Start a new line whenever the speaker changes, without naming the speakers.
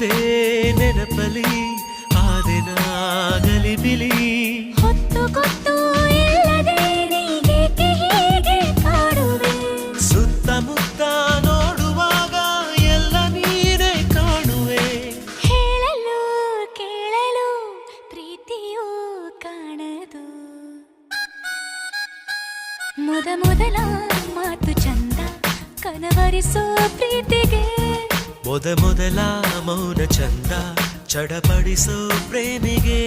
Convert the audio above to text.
ನಿನ್ನದೇ ನೆನಪಲಿ ಆದೆನಾಗಲಿ ಬಿಲಿ.
ಹೊತ್ತು ಕೊತ್ತು
ಸುತ್ತಮುತ್ತ ನೋಡುವಾಗ ಎಲ್ಲ ನೀರೇ ಕಾಣುವೆ.
ಹೇಳಲು ಕೇಳಲು ಪ್ರೀತಿಯೂ ಕಾಣದು. ಮೊದ ಮೊದಲ ಮಾತು ಚಂದ ಕನವರಿಸೋ ಪ್ರೀತಿಗೆ.
ಮೊದ ಮೊದಲ ಮೌನ ಚಂದ ಚಡಪಡಿಸೋ ಪ್ರೇಮಿಗೆ.